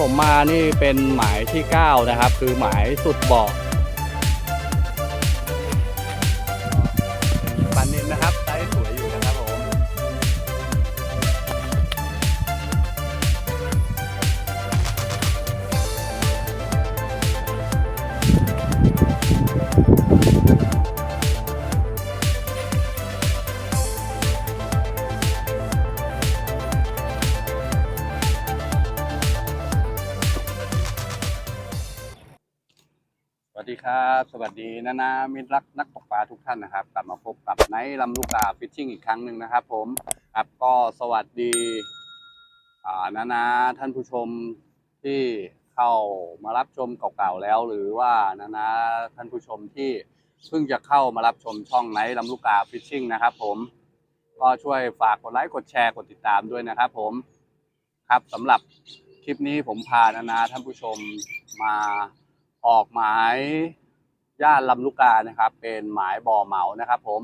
ผมมานี่เป็นหมายที่ 9 นะครับ คือหมายสุดบอก วัสดีครับ สวัสดีนานามิตรรักนักตกปลาทุกท่านนะครับ กลับมาพบกับไนท์ลำลูกกาฟิชชิ่งอีกครั้งหนึ่งนะครับ ผมครับก็สวัสดีนานาท่านผู้ชมที่เข้ามารับชมเก่าๆแล้ว หรือว่านานาท่านผู้ชมที่เพิ่งจะเข้ามารับชมช่องไนท์ลำลูกกาฟิชชิ่งนะครับผมก็ช่วยฝากกดไลค์กดแชร์กดติดตามด้วยนะครับ ผมครับสำหรับคลิปนี้ผมพานานาท่านผู้ชมมา ออกหมายย่านลำลูกกานะครับ เป็นหมายบ่อเหมานะครับ ผม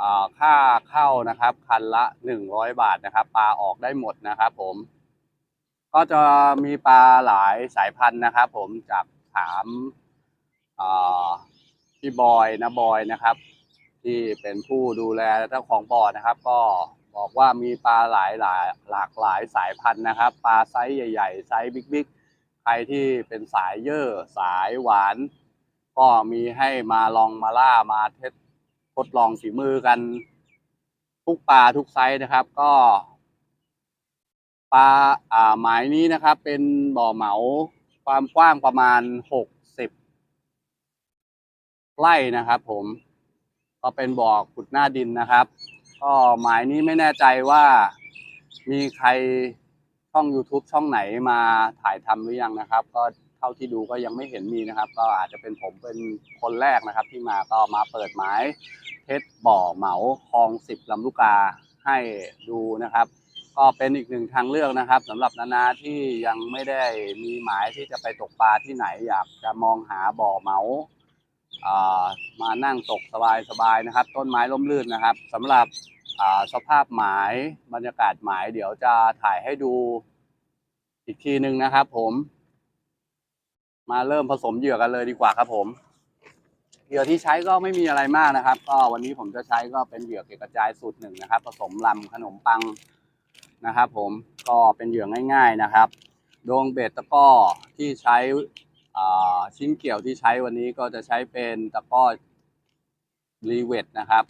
อ่าค่าเข้านะครับ คันละหนึ่งร้อยบาทนะครับ ปลาออกได้หมดนะครับ ผม ก็จะมีปลาหลายสายพันธุ์นะครับ ผมจากถามอ่าพี่บอยนะบอยนะครับ ที่เป็นผู้ดูแลเจ้าของบ่อนะครับ ก็บอกว่ามีปลาหลายหลายหลากหลายสายพันธุ์นะครับ ปลาไซส์ใหญ่ ๆ ไซส์บิ๊กๆ รที่เป็นสายเย่อสายหวาน ก็มีให้มาลองมาล่ามาเทสทดลองฝีมือกัน ทุกปลาทุกไซส์นะครับ ก็ปลาอ่าหมายนี้นะครับ เป็นบ่อเหมาความกว้างประมาณหกสิบไร่นะครับผมก็เป็นบ่อขุดหน้าดินนะครับ ก็หมายนี้ไม่แน่ใจว่ามีใคร ช่อง YouTube ช่องไหนมาถ่ายทำหรือยังนะครับ ก็เท่าที่ดูก็ยังไม่เห็นมีนะครับ ก็อาจจะเป็นผมเป็นคนแรกนะครับ ที่มาก็มาเปิดหมายเทสบ่อเหมาคลองสิบลำลูกกาให้ดูนะครับ ก็เป็นอีกหนึ่งทางเลือกนะครับสำหรับนานาที่ยังไม่ได้มีหมายที่จะไปตกปลาที่ไหนอยากจะมองหาบ่อเหมาอ่ามานั่งตกสบายๆนะครับ ต้นไม้ร่มรื่นนะครับสำหรับ สภาพหมายบรรยากาศหมาย เดี๋ยวจะถ่ายให้ดูอีกทีหนึ่งนะครับผม มาเริ่มผสมเหยื่อกันเลยดีกว่าครับผมเหยื่อที่ใช้ก็ไม่มีอะไรมากนะครับ ก็วันนี้ผมจะใช้ก็เป็นเหยื่อเกล็ดกระจายสูตรหนึ่งนะครับ ผสมลำขนมปังนะครับ ผมก็เป็นเหยื่อง่าย ๆนะครับดวงเบ็ดตะก้อที่ใช้ชิ้นเกี่ยวที่ใช้วันนี้ก็จะใช้เป็นตะก้อรีเวทนะครับ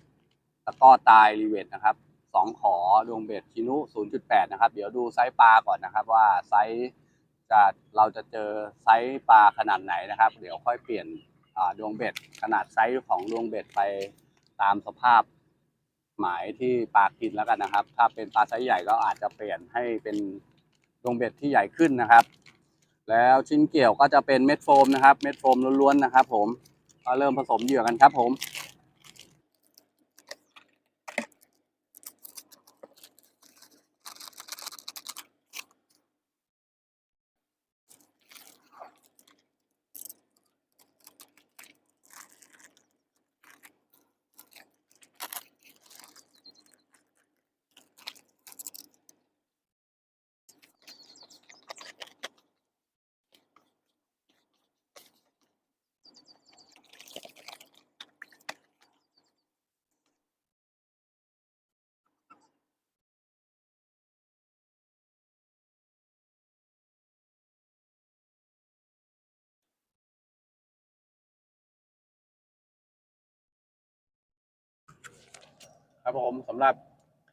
ตะก้อตายรีเวทนะครับสองขอดวงเบ็ดชินุ 0.8 นะครับ เดี๋ยวดูไซส์ปลาก่อนนะครับ ว่าไซส์จะเราจะเจอไซส์ปลาขนาดไหนนะครับ เดี๋ยวค่อยเปลี่ยนดวงเบ็ดขนาดไซส์ของดวงเบ็ดไปตามสภาพหมายที่ปลากินแล้วกันนะครับ ถ้าเป็นปลาไซส์ใหญ่ก็อาจจะเปลี่ยนให้เป็นดวงเบ็ดที่ใหญ่ขึ้นนะครับ แล้วชิ้นเกี่ยวก็จะเป็นเม็ดโฟมนะครับ เม็ดโฟมล้วนๆนะครับ ผมก็เริ่มผสมเหยื่อกันครับผม ครับผมสำหรับ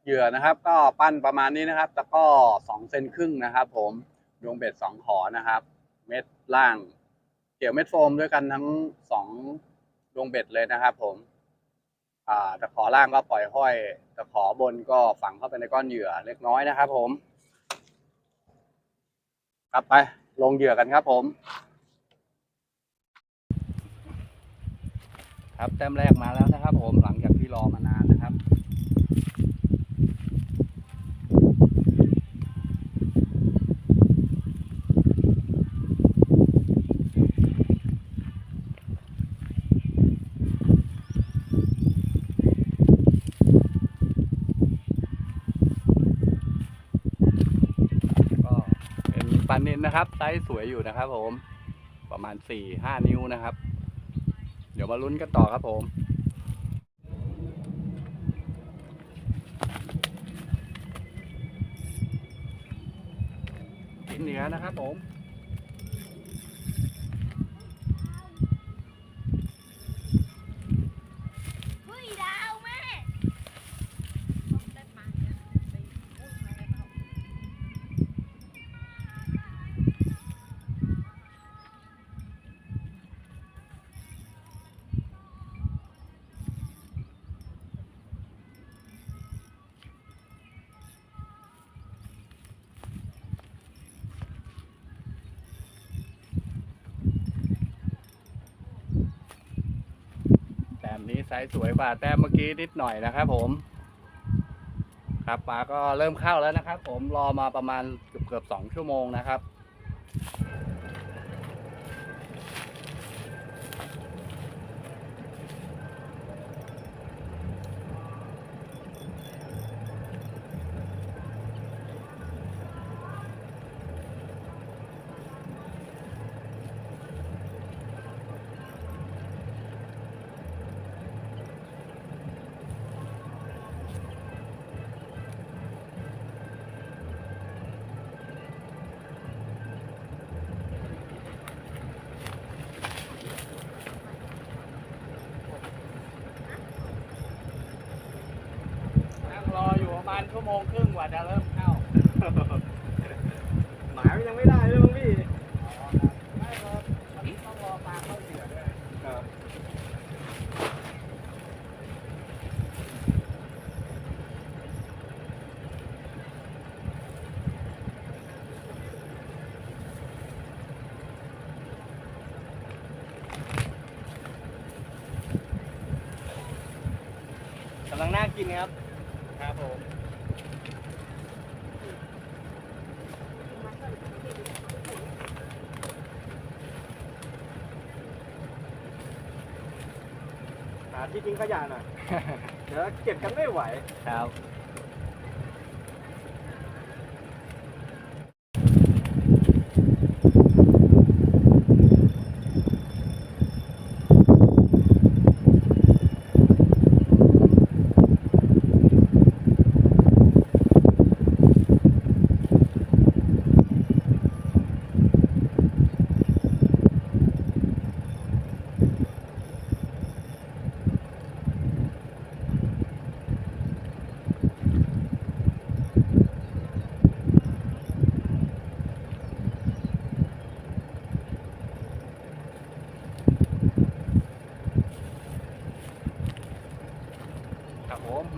เหยื่อนะครับ ก็ปั้นประมาณนี้นะครับแล้วก็สองเซนครึ่งนะครับ ผมดวงเบ็ดสองขอนะครับ เม็ดล่างเกี่ยวเม็ดโฟมด้วยกันทั้งสองดวงเบ็ดเลยนะครับ ผม อ่าตะขอล่างก็ปล่อยห้อยตะขอบนก็ฝังเข้าไปในก้อนเหยื่อเล็กน้อยนะครับ ผมครับไป ลงเหยื่อกันครับผม ครับแต้มแรกมาแล้วนะครับ ผมหลังจากที่รอมานาน นะครับไซส์สวยอยู่นะครับ ผม ประมาณสี่ห้านิ้วนะครับ เดี๋ยวมาลุ้นกันต่อครับผมกินเหนือนะครับผม นี้ไซส์สวยกว่าแต้มเมื่อกี้นิดหน่อยนะครับผม ครับปลาก็เริ่มเข้าแล้วนะครับ ผมรอมาประมาณเกือบเกือบสองชั่วโมงนะครับ โมงครึ่งกว่าจะเริ่มเข้า หมายมันยังไม่ได้เลยมั้งพี่ไม่ครับมันต้องรอปลาเข้าเสือด้วยครับกำลังน่ากินครับครับผม หาที่ทิ้งขยะหน่อย เดี๋ยวเก็บกันไม่ไหว ครับ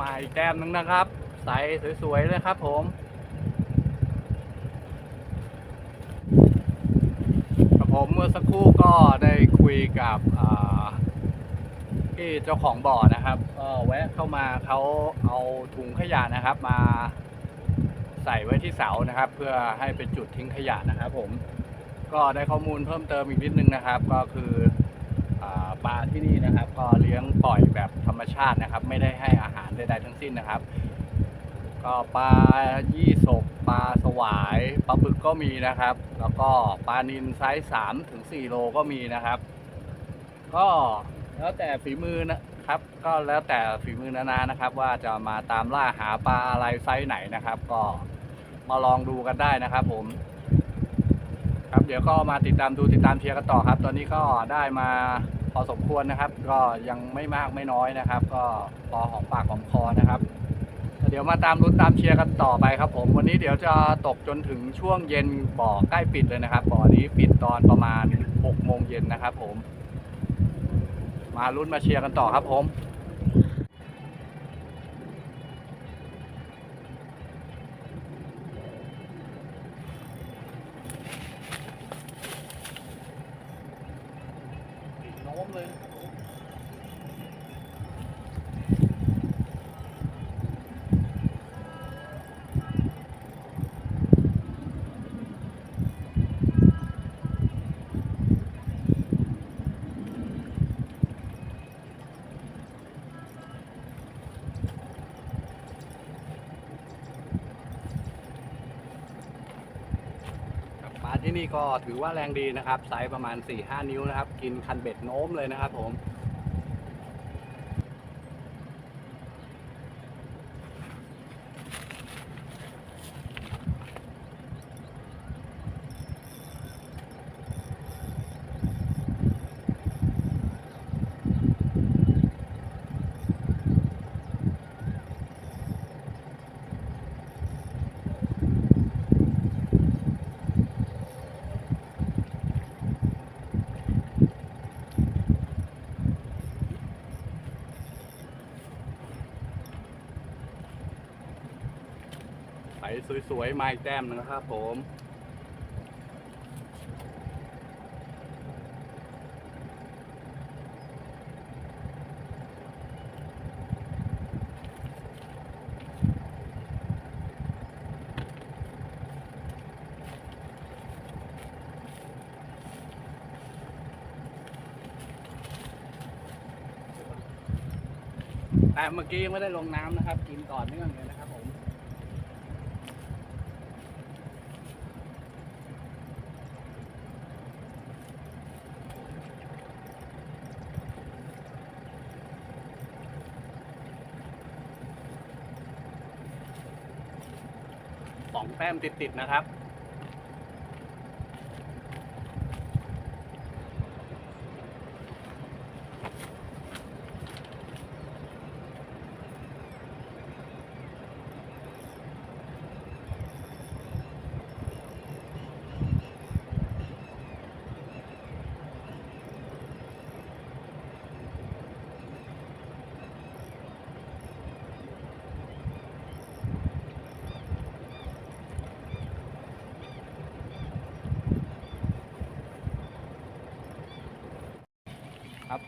มาอีกแต้มหนึงนะครับ ใสสวยๆเลยครับผมครับผมเมื่อสักครู่ก็ได้คุยกับพี่เจ้าของบ่อนะครับแวะเข้ามาเขาเอาถุงขยะนะครับ มาใส่ไว้ที่เสานะครับ เพื่อให้เป็นจุดทิ้งขยะนะครับ ผมก็ได้ข้อมูลเพิ่มเติมอีกนิดนึงนะครับ ก็คืออปลาที่นี่นะครับ ก็เลี้ยงปล่อยแบบธรรมชาตินะครับ ไม่ได้ให้อาหาร ใดๆทั้งสิ้นนะครับ ก็ปลายี่สกปลาสวายปลาบึกก็มีนะครับ แล้วก็ปลานิลไซส์สามถึงสี่โลก็มีนะครับ ก็แล้วแต่ฝีมือนะครับ ก็แล้วแต่ฝีมือนานานะครับ ว่าจะมาตามล่าหาปลาอะไรไซส์ไหนนะครับ ก็มาลองดูกันได้นะครับ ผมครับเดี๋ยวก็มาติดตามดูติดตามเชียร์กันต่อครับ ตอนนี้ก็ได้มา อสมควรนะครับ ก็ยังไม่มากไม่น้อยนะครับ ก็พอหอมปากหอมคอนะครับ เดี๋ยวมาตามรุ้นตามเชียร์กันต่อไปครับ ผมวันนี้เดี๋ยวจะตกจนถึงช่วงเย็นบ่อใกล้ปิดเลยนะครับบ่อนี้ปิดตอนประมาณ6โมงเย็นนะครับ ผม มาลุ้นมาเชียร์กันต่อครับผม ที่นี่ก็ถือว่าแรงดีนะครับไซส์ประมาณ 4-5 นิ้วนะครับ กินคันเบ็ดโน้มเลยนะครับผม สวยๆมาอีกแต้มหนึงนะครับผมแต่เมื่อกี้ยังไม่ได้ลงน้ำนะครับ กินต่อเนื่องเลยนะครับผม แต้มติดๆนะครับ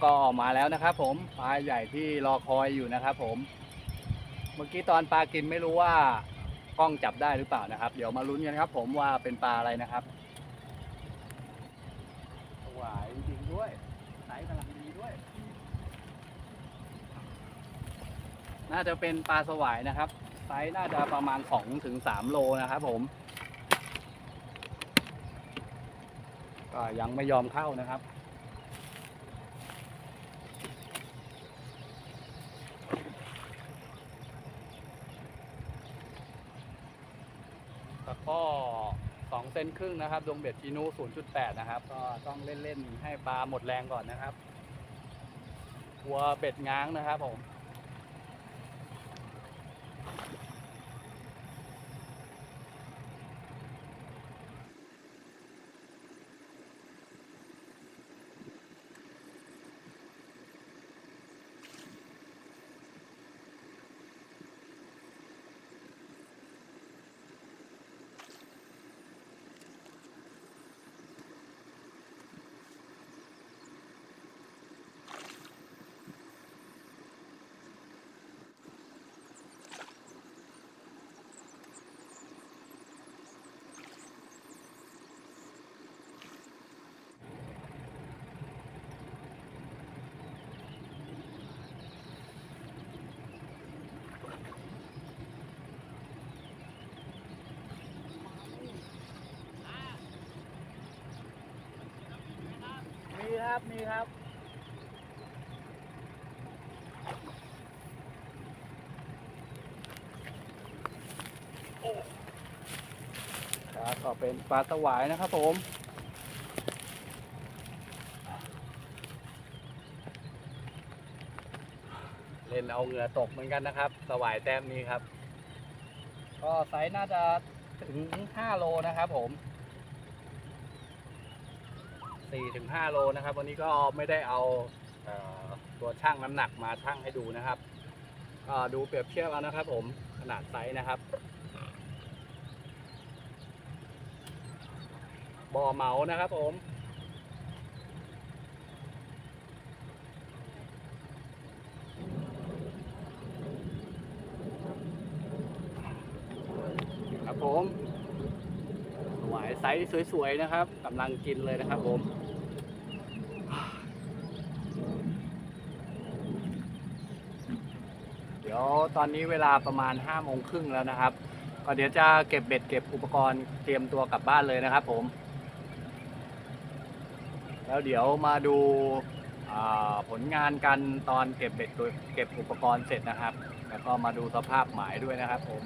ก็มาแล้วนะครับ ผมปลาใหญ่ที่รอคอยอยู่นะครับ ผม เมื่อกี้ตอนปลากินไม่รู้ว่ากล้องจับได้หรือเปล่านะครับ เดี๋ยวมาลุ้นกันครับ ผมว่าเป็นปลาอะไรนะครับหวายจริงๆด้วยไซส์กำลังดีด้วย น่าจะเป็นปลาสวายนะครับไซส์น่าจะประมาณ2ถึง3โลนะครับผม ก็ยังไม่ยอมเข้านะครับ ตะข้อสองเซนครึ่งนะครับดวงเบ็ดจีนู0.8 นะครับ ก็ต้องเล่น ๆ ให้ปลาหมดแรงก่อนนะครับหัวเบ็ดง้างนะครับผม มี ครับมีครับครับก็เป็นปลาสวายนะครับผมเล่นเอาเหงื่อตกเหมือนกันนะครับ สวายแต้มนี้ครับ ก็ไซส์น่าจะถึง 5 โลนะครับผม 4ถึง5โลนะครับ วันนี้ก็ไม่ได้เอาตัวช่างน้ำหนักมาช่างให้ดูนะครับก็ดูเปรียบเทียบเอานะครับ ผมขนาดไซส์นะครับบ่อเหมานะครับผม ครับผมหวายไซ ส์สวยๆนะครับกำลังกินเลยนะครับผมเดี๋ยวตอนนี้เวลาประมาณ5้าโมงครึ่งแล้วนะครับ ก็เดี๋ยวจะเก็บเบ็ดเก็บอุปกรณ์เตรียมตัวกลับบ้านเลยนะครับผม แล้วเดี๋ยวมาดูผลงานกันตอนเก็บเบ็ดเก็บอุปกรณ์เสร็จนะครับ แล้วก็มาดูสภาพหมายด้วยนะครับผม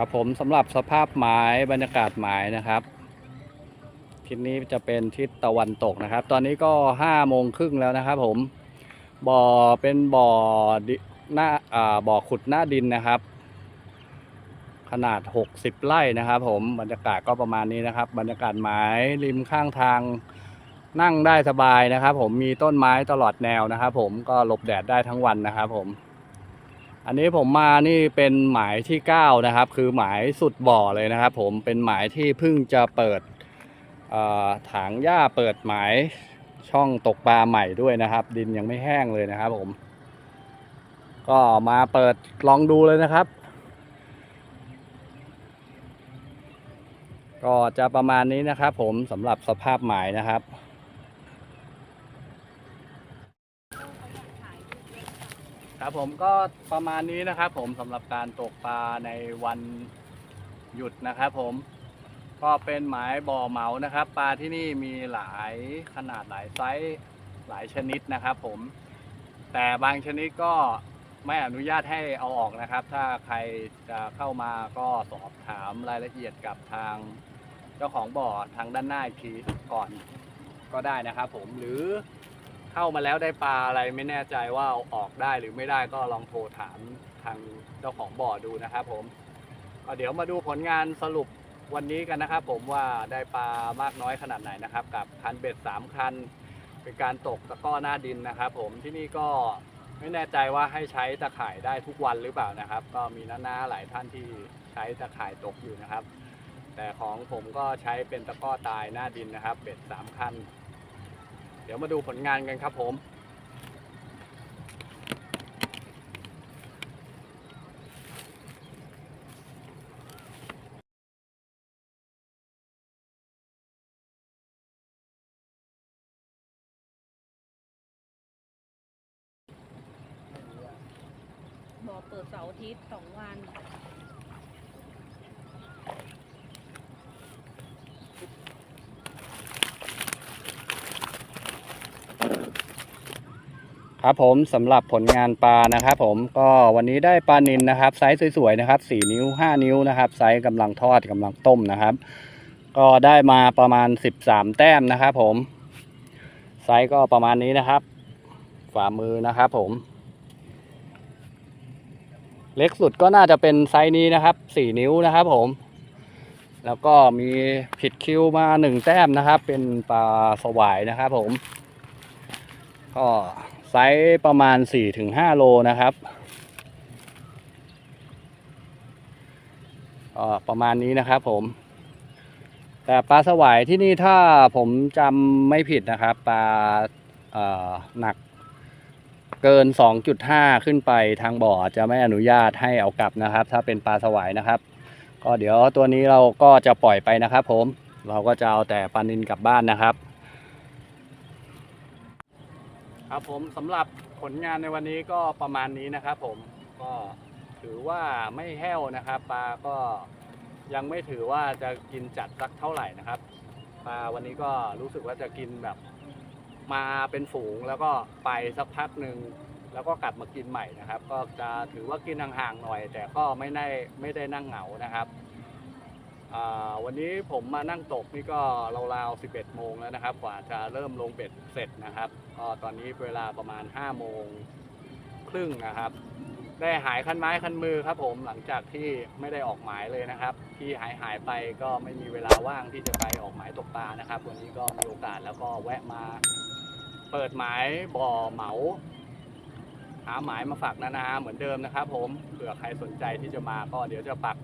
ครับผมสำหรับสภาพหมายบรรยากาศหมายนะครับทิศนี้จะเป็นทิศตะวันตกนะครับ ตอนนี้ก็ห้าโมงครึ่งแล้วนะครับผมบ่อเป็นบ่อหน้าอ่าบ่อขุดหน้าดินนะครับ ขนาด 60 ไร่นะครับ ผมบรรยากาศก็ประมาณนี้นะครับ บรรยากาศหมายริมข้างทางนั่งได้สบายนะครับ ผมมีต้นไม้ตลอดแนวนะครับ ผมก็หลบแดดได้ทั้งวันนะครับ ผม อันนี้ผมมานี่เป็นหมายที่ 9 นะครับ คือหมายสุดบ่อเลยนะครับ ผมเป็นหมายที่เพิ่งจะเปิดถางหญ้าเปิดหมายช่องตกปลาใหม่ด้วยนะครับ ดินยังไม่แห้งเลยนะครับ ผม ก็มาเปิดลองดูเลยนะครับ ก็จะประมาณนี้นะครับ ผมสำหรับสภาพหมายนะครับ ครับผมก็ประมาณนี้นะครับ ผมสำหรับการตกปลาในวันหยุดนะครับ ผมก็เป็นหมายบ่อเหมานะครับ ปลาที่นี่มีหลายขนาดหลายไซส์หลายชนิดนะครับ ผม แต่บางชนิดก็ไม่อนุญาตให้เอาออกนะครับ ถ้าใครจะเข้ามาก็สอบถามรายละเอียดกับทางเจ้าของบ่อทางด้านหน้าอีกทีก่อนก็ได้นะครับ ผมหรือ เข้ามาแล้วได้ปลาอะไรไม่แน่ใจว่าเอาออกได้หรือไม่ได้ก็ลองโทรถามทางเจ้าของบ่อดูนะครับผมก็เดี๋ยวมาดูผลงานสรุปวันนี้กันนะครับผมว่าได้ปลามากน้อยขนาดไหนนะครับ กับคันเบ็ดสามคัน เป็นการตกตะก้อหน้าดินนะครับ ผมที่นี่ก็ไม่แน่ใจว่าให้ใช้ตะข่ายได้ทุกวันหรือเปล่านะครับ ก็มีน้าๆหลายท่านที่ใช้ตะข่ายตกอยู่นะครับ แต่ของผมก็ใช้เป็นตะก้อตายหน้าดินนะครับ เบ็ดสามคัน เดี๋ยวมาดูผลงานกันครับผมบ่อเปิดเสาร์อาทิตย์สองวัน ครับผมสำหรับผลงานปลานะครับผมก็วันนี้ได้ปลานินนะครับ ไซส์สวยๆนะครับ 4 นิ้ว 5 นิ้วนะครับ ไซส์กำลังทอดกำลังต้มนะครับ ก็ได้มาประมาณ 13 แต้มนะครับผม ไซส์ก็ประมาณนี้นะครับ ฝ่ามือนะครับผม เล็กสุดก็น่าจะเป็นไซส์นี้นะครับ 4 นิ้วนะครับผม แล้วก็มีผิดคิวมา 1 แต้มนะครับ เป็นปลาสวายนะครับผมก็ ซส์ประมาณ 4-5 โลนะครับประมาณนี้นะครับผม แต่ปลาสวายที่นี่ถ้าผมจำไม่ผิดนะครับปลาหนักเกิน 2.5 ขึ้นไปทางบ่อจะไม่อนุญาตให้เอากลับนะครับ ถ้าเป็นปลาสวายนะครับ ก็เดี๋ยวตัวนี้เราก็จะปล่อยไปนะครับ ผมเราก็จะเอาแต่ปลานินกลับบ้านนะครับ ครับผมสำหรับผลงานในวันนี้ก็ประมาณนี้นะครับผมก็ถือว่าไม่แห้วนะครับ ปลาก็ยังไม่ถือว่าจะกินจัดสักเท่าไหร่นะครับ ปลาวันนี้ก็รู้สึกว่าจะกินแบบมาเป็นฝูงแล้วก็ไปสักพักหนึ่งแล้วก็กลับมากินใหม่นะครับ ก็จะถือว่ากินห่างๆหน่อย แต่ก็ไม่ได้ไม่ได้นั่งเหงานะครับ วันนี้ผมมานั่งตกนี่ก็ราวๆ 11 โมงแล้วนะครับ กว่าจะเริ่มลงเบ็ดเสร็จนะครับก็ตอนนี้เวลาประมาณ 5 โมงครึ่งนะครับ ได้หายคันไม้คันมือครับผมหลังจากที่ไม่ได้ออกหมายเลยนะครับ ที่หายหายไปก็ไม่มีเวลาว่างที่จะไปออกหมายตกปลานะครับ วันนี้ก็มีโอกาสแล้วก็แวะมา เปิดหมายบ่อเหมาหาหมายมาฝากนานาเหมือนเดิมนะครับ ผมเผื่อใครสนใจที่จะมาก็เดี๋ยวจะปัก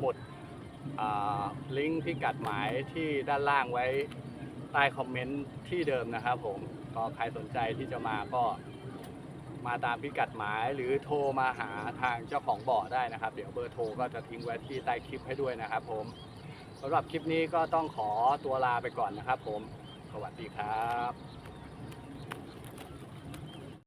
หมด ลิงก์พิกัดหมายที่ด้านล่างไว้ใต้คอมเมนต์ที่เดิมนะครับผมก็ใครสนใจที่จะมาก็มาตามพิกัดหมายหรือโทรมาหาทางเจ้าของบ่อได้นะครับ เดี๋ยวเบอร์โทรก็จะทิ้งไว้ที่ใต้คลิปให้ด้วยนะครับผมสำหรับคลิปนี้ก็ต้องขอตัวลาไปก่อนนะครับผม สวัสดีครับ